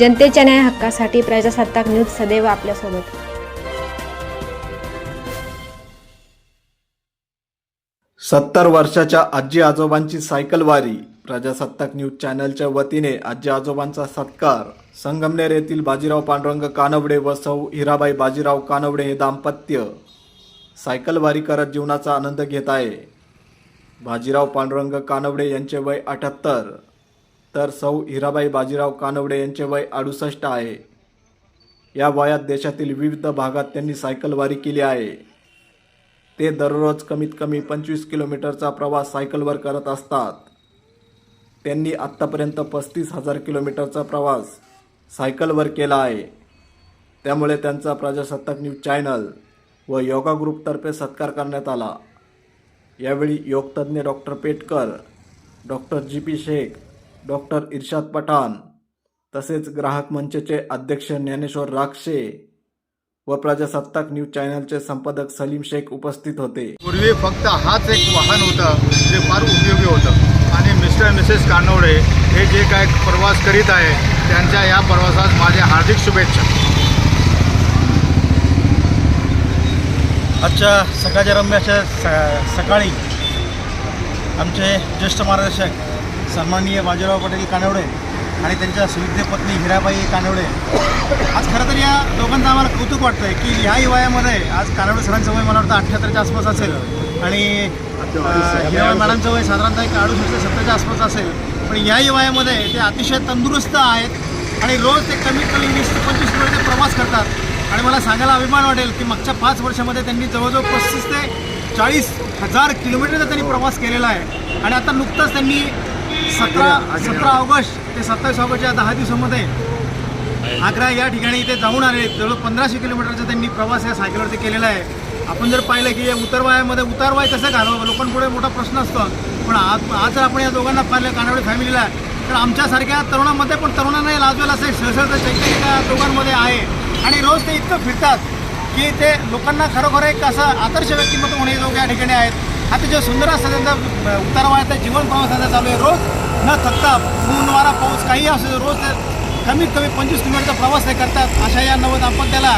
जनतेच्या न्याय हक्कासाठी प्रजासत्ताक न्यूज सदैव आपल्यासोबत. सत्तर वर्षाच्या आजी आजोबांची सायकल वारी. प्रजासत्ताक न्यूज चॅनलच्या वतीने आजी आजोबांचा सत्कार. संगमनेर येथील बाजीराव पांडुरंग कानवडे व सौ हिराबाई बाजीराव कानवडे हे दाम्पत्य सायकल वारी करत जीवनाचा आनंद घेत आहे. बाजीराव पांडुरंग कानवडे यांचे वय अठ्याहत्तर. तर सौ हिराबाई बाजीराव कानवडे यांचे वय अडुसष्ट आहे. या वयात देशातील विविध भागात त्यांनी सायकलवारी केली आहे. ते दररोज कमीत कमी पंचवीस किलोमीटरचा प्रवास सायकलवर करत असतात. त्यांनी आत्तापर्यंत पस्तीस हजार किलोमीटरचा प्रवास सायकलवर केला आहे. त्यामुळे त्यांचा प्रजासत्ताक न्यूज चॅनल व योगा ग्रुपतर्फे सत्कार करण्यात आला. यावेळी योगतज्ञ doctor Petkar doctor G P Shaikh doctor Irshad Pathan तसेच ग्राहक मंचचे अध्यक्ष ज्ञानेश्वर राक्षे व प्रजासत्ताक न्यूज चॅनलचे संपादक सलीम शेख उपस्थित होते. पूर्वी फक्त हाच एक वाहन होतं जे फार उपयोगी होतं. आणि मिस्टर मिसेस कानवडे हे जे काय प्रवास करीत आहे त्यांच्या या प्रवासात माझ्या हार्दिक शुभेच्छा. आजच्या सकाळच्या रम्य अशा स सकाळी आमचे ज्येष्ठ मार्गदर्शक सन्माननीय बाजीराव पटेल कानवडे आणि त्यांच्या सुविद्य पत्नी हिराबाई कानवडे. आज खरं तर या दोघांचं आम्हाला कौतुक वाटतं आहे की ह्याही वयामध्ये आज कानवडे सरांचं वय मला वाटतं अठ्ठ्याहत्तरच्या आसपास असेल. आणि हिराबाई मॅडमचं वय साधारणतः एक अडुसष्ट सत्तरच्या आसपास असेल. पण याही वयामध्ये ते अतिशय तंदुरुस्त आहेत आणि रोज ते कमीत कमी वीस ते पंचवीस किलोमीटर प्रवास करतात. आणि मला सांगायला अभिमान वाटेल की मागच्या पाच वर्षामध्ये त्यांनी जवळजवळ पस्तीस ते चाळीस हजार किलोमीटरचा त्यांनी प्रवास केलेला आहे. आणि आता नुकतंच त्यांनी सतरा सतरा ऑगस्ट ते सत्तावीस ऑगस्ट या दहा दिवसामध्ये आग्रा या ठिकाणी इथे जाऊन आले. जवळ पंधराशे किलोमीटरचा त्यांनी प्रवास या सायकलवरती केलेला आहे. आपण जर पाहिलं की या उतरवायामध्ये उतारवाय कसं घालवं लोकांपुढे मोठा प्रश्न असतो. पण आज आज जर आपण या दोघांना पाहिलं कानावडी फॅमिलीला तर आमच्यासारख्या तरुणामध्ये पण तरुणांनाही लाजवेल असं एक सळसळतं चैतन्य त्या दोघांमध्ये आहे. आणि रोज ते इतकं फिरतात. की ते लोकांना खरोखर एक असं आदर्श व्यक्तिमत्व होणे लोक या ठिकाणी आहेत. अतिशय सुंदर असं त्यांचा आहे जीवन प्रवास त्यांचा चालू आहे. रोज न थकता ऊन वारा पाऊस काही असू रोज कमीत कमी पंचवीस किलोमीटरचा प्रवास ते करतात. अशा या नव दाम्पत्याला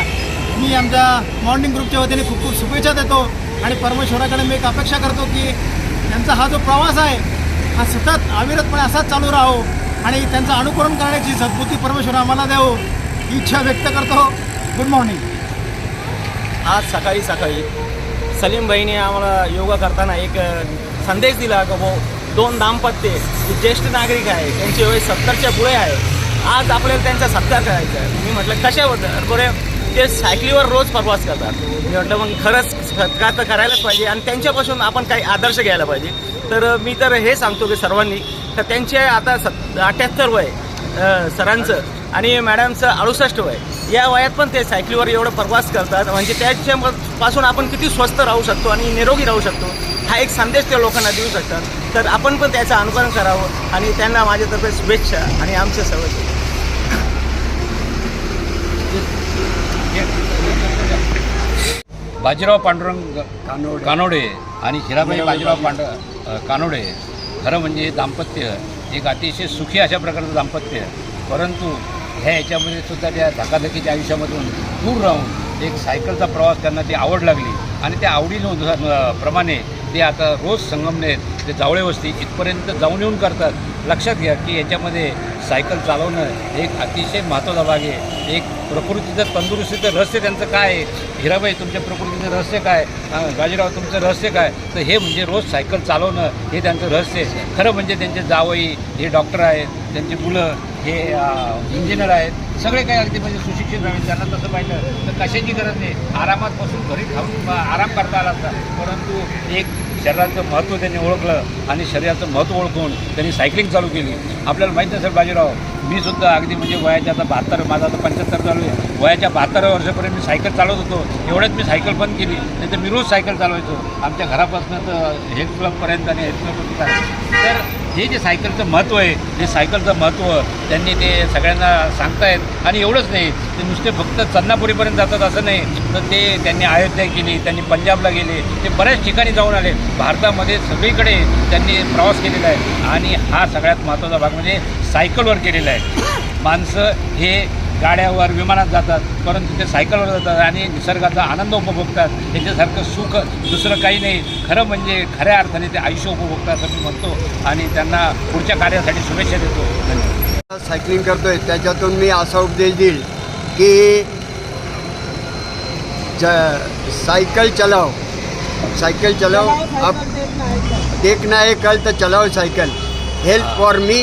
मी आमच्या मॉर्निंग ग्रुपच्या वतीने खूप खूप शुभेच्छा देतो. आणि परमेश्वराकडे मी एक अपेक्षा करतो की त्यांचा हा जो प्रवास आहे हा सतत अविरतपणे असाच चालू राहो. आणि त्यांचं अनुकरण करण्याची सद्बुद्धी परमेश्वर आम्हाला द्यावं ही इच्छा व्यक्त करतो. गुड मॉर्निंग आज सकाळी सकाळी सलीम भाईने आम्हाला योगा करताना एक संदेश दिला का भाऊ दोन दाम्पत्य ज्येष्ठ नागरिक आहे त्यांचे वय सत्तरच्या पुढे आहे आज आपल्याला त्यांचा सत्कार करायचा आहे. मी म्हटलं कशाबद्दल बरे ते सायकलीवर रोज प्रवास करतात. मी म्हटलं मग खरंच सत्कार तर करायलाच पाहिजे आणि त्यांच्यापासून आपण काही आदर्श घ्यायला पाहिजे. तर मी तर हे सांगतो की सर्वांनी तर त्यांचे आता सत् अठ्ठ्याहत्तर वय सरांचं आणि मॅडमचं अडुसष्ट वय. या वयात पण ते सायकलीवर एवढं प्रवास करतात. म्हणजे त्याच्यापासून आपण किती स्वस्थ राहू शकतो आणि निरोगी राहू शकतो हा एक संदेश ते लोकांना देऊ शकतात. तर आपण पण त्याचं अनुकरण करावं आणि त्यांना माझ्यातर्फे शुभेच्छा आणि आमचे सर्व बाजीराव पांडुरंग कानोडे. आणि हिराबाई बाजीराव पांड कानोडे. खरं म्हणजे दाम्पत्य एक अतिशय सुखी अशा प्रकारचं दाम्पत्य. परंतु ह्या याच्यामध्ये सुद्धा त्या धकाधकीच्या आयुष्यामधून दूर राहून एक सायकलचा प्रवास त्यांना ती आवड लागली. आणि त्या आवडीनं प्रमाणे ते आता रोज संगमनेर ते जावळे वस्ती इथपर्यंत जाऊन येऊन करतात. लक्षात घ्या की याच्यामध्ये सायकल चालवणं एक अतिशय महत्त्वाचा भाग आहे. एक प्रकृतीचं तंदुरुस्तीचं रहस्य त्यांचं काय आहे? हिराबाई तुमच्या प्रकृतीचं रहस्य काय? बाजीराव तुमचं रहस्य काय? तर हे म्हणजे रोज सायकल चालवणं हे त्यांचं रहस्य आहे. खरं म्हणजे त्यांचे जावई हे डॉक्टर आहेत त्यांची मुलं हे इंजिनियर आहेत सगळे काही अगदी म्हणजे सुशिक्षित आहेत. त्यांना तसं पाहिलं तर कशाची गरज नाही. आरामात बसून घरी खाऊन आराम करता आला असता. परंतु एक शरीराचं महत्त्व त्यांनी ओळखलं आणि शरीराचं महत्त्व ओळखून त्यांनी सायकलिंग चालू केली. आपल्याला माहीत नसेल बाजीराव मी सुद्धा अगदी म्हणजे वयाच्या आता बहात्तर माझा आता पंच्याहत्तर चालू आहे. वयाच्या बहात्तर वर्षापर्यंत मी सायकल चालवत होतो. एवढ्यात मी सायकल बंद केली. नाही तर मी रोज सायकल चालवायचो. आमच्या घरापासून तर हेल्थ क्लबपर्यंत आणि हेल्थ क्लबपर्यंत तर हे जे सायकलचं महत्त्व आहे ते सायकलचं महत्त्व त्यांनी ते सगळ्यांना सांगतायत आणि एवढंच नाही ते नुसते फक्त चन्नापुरीपर्यंत जातात असं नाही तर ते त्यांनी अयोध्या केली त्यांनी पंजाबला गेले ते बऱ्याच ठिकाणी जाऊन आले. भारतामध्ये सगळीकडे त्यांनी प्रवास केलेला आहे आणि हा सगळ्यात महत्त्वाचा भाग म्हणजे सायकलवर केलेला आहे. माणसं हे गाड्यावर विमानात जातात परंतु ते सायकलवर जातात आणि निसर्गाचा आनंद उपभोगतात. त्याच्यासारखं सुख दुसरं काही नाही. खरं म्हणजे खऱ्या अर्थाने ते आयुष्य उपभोगतात असं मी म्हणतो आणि त्यांना पुढच्या कार्यासाठी शुभेच्छा देतो. धन्यवाद. सायकलिंग करतोय. त्याच्यातून मी असा उपदेश देईल की ज सायकल चलाव. सायकल चलाव. अब देखना है कल तर चलाव cycle. Help for me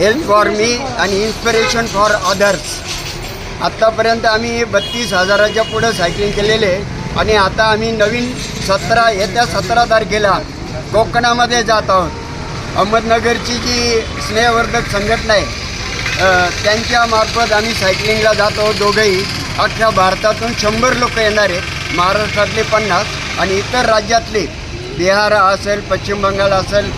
help for me आणि इन्स्पिरेशन फॉर अदर्स आत्तापर्यंत आम्ही बत्तीस हजाराच्या पुढं सायकलिंग केलेले आहे आणि आता आम्ही नवीन सतरा येत्या सतरा तारखेला कोकणामध्ये जात आहोत. अहमदनगरची जी स्नेहवर्धक संघटना आहे त्यांच्यामार्फत आम्ही सायकलिंगला जात आहोत दोघंही. अख्ख्या भारतातून शंभर लोक येणार आहेत महाराष्ट्रातले पन्नास आणि इतर राज्यातले. बिहार असेल पश्चिम बंगाल असेल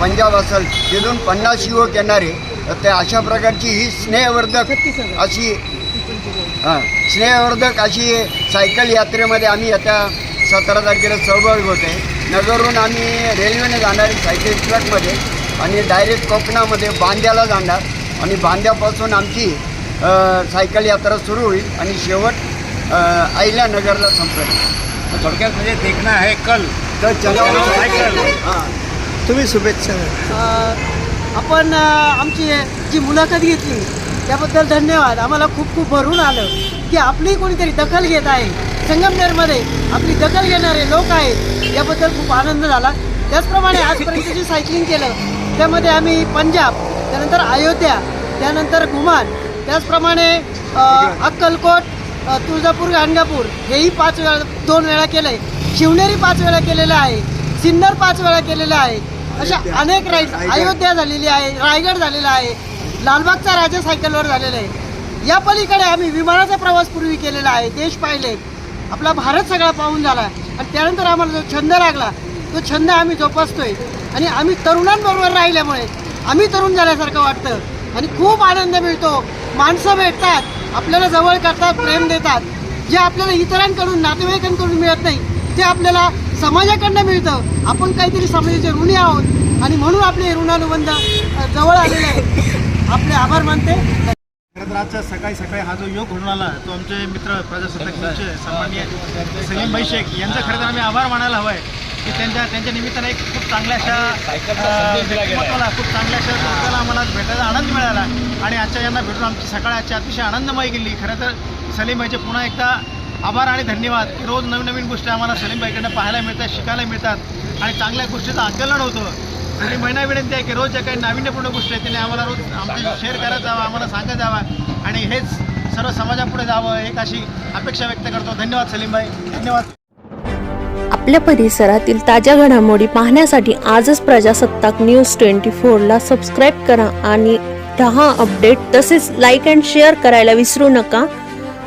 पंजाब असेल तिथून पन्नास युवक येणारे तर ते अशा प्रकारची ही स्नेहवर्धक अशी हां स्नेहवर्धक अशी सायकल यात्रेमध्ये आम्ही येत्या सतरा तारखेला सहभागी होते नगरहून आम्ही रेल्वेने जाणार आहे सायकल ट्रकमध्ये आणि डायरेक्ट कोकणामध्ये बांद्याला जाणार. आणि बांद्यापासून आमची सायकल यात्रा सुरू होईल आणि शेवट अ, अहिल्यानगरला संपेल. थोडक्यात म्हणजे देखणं आहे कल. तर चला सायकल. हां. तुम्ही शुभेच्छा आपण आमची जी मुलाखत घेतली त्याबद्दल धन्यवाद. आम्हाला खूप खूप भरून आलं की आपली कोणीतरी दखल घेत आहे. संगमनेरमध्ये आपली दखल घेणारे लोक आहेत. याबद्दल खूप आनंद झाला. त्याचप्रमाणे आजपर्यंत जे सायकलिंग केलं त्यामध्ये आम्ही पंजाब त्यानंतर अयोध्या त्यानंतर घुमान त्याचप्रमाणे अक्कलकोट तुळजापूर गाणगापूर हेही पाच वेळा दोन वेळा केलं आहे शिवनेरी पाच वेळा केलेलं आहे. सिन्नर पाच वेळा केलेलं आहे. अशा अनेक राईड अयोध्या झालेली आहे रायगड झालेला आहे लालबागचा राजा सायकलवर झालेला आहे. या पलीकडे आम्ही विमानाचा प्रवास पूर्वी केलेला आहे देश पाहिले. आपला भारत सगळा पाहून झाला. आणि त्यानंतर आम्हाला जो छंद लागला तो छंद आम्ही जोपासतोय. आणि आम्ही तरुणांबरोबर राहिल्यामुळे आम्ही तरुण झाल्यासारखं वाटतं. आणि खूप आनंद मिळतो. माणसं भेटतात आपल्याला जवळ करतात प्रेम देतात. जे आपल्याला इतरांकडून नातेवाईकांकडून मिळत नाही ते आपल्याला समाजाकडनं मिळतं. आपण काहीतरी समाजाचे ऋणी आहोत. आणि म्हणून आपले ऋणानुबंध जवळ आलेले आहेत. आपले आभार मानते. खरं तर आजच्या सकाळी सकाळी हा जो योग घडून आला तो आमचे मित्र प्रजासत्ताक दिनचे सन्माननीय सलीम भाई शेख यांचा खरं तर आम्ही आभार मानायला हवा आहे की त्यांच्या त्यांच्या निमित्ताने एक खूप चांगल्या अशा व्यक्तिमत्वाला खूप चांगल्या अशा लोकांना आम्हाला भेटायला आनंद मिळाला. आणि आजच्या यांना भेटून आमची सकाळ आजची अतिशय आनंदमय गेली. खरं तर सलीम भाईचे पुन्हा एकदा आभार आणि धन्यवाद की रोज नवीन नवीन गोष्टी आम्हाला सलीम भाईकडनं पाहायला मिळतात शिकायला मिळतात आणि चांगल्या गोष्टीचं आकलन होतं. आणि महिना विनंती आहे की रोज ज्या काही नाविन्यपूर्ण गोष्टी आहेत त्यांनी आम्हाला रोज आमच्या शेअर करत जावं आम्हाला सांगत जावं. आणि हेच सर्व समाजापुढे जावं एक अशी अपेक्षा व्यक्त करतो. धन्यवाद सलीमबाई धन्यवाद. आपल्या परिसरातील ताज्या घडामोडी पाहण्यासाठी आजच प्रजासत्ताक न्यूज ट्वेंटी फोरला सबस्क्राईब करा आणि दहा अपडेट. तसेच लाईक अँड शेअर करायला विसरू नका.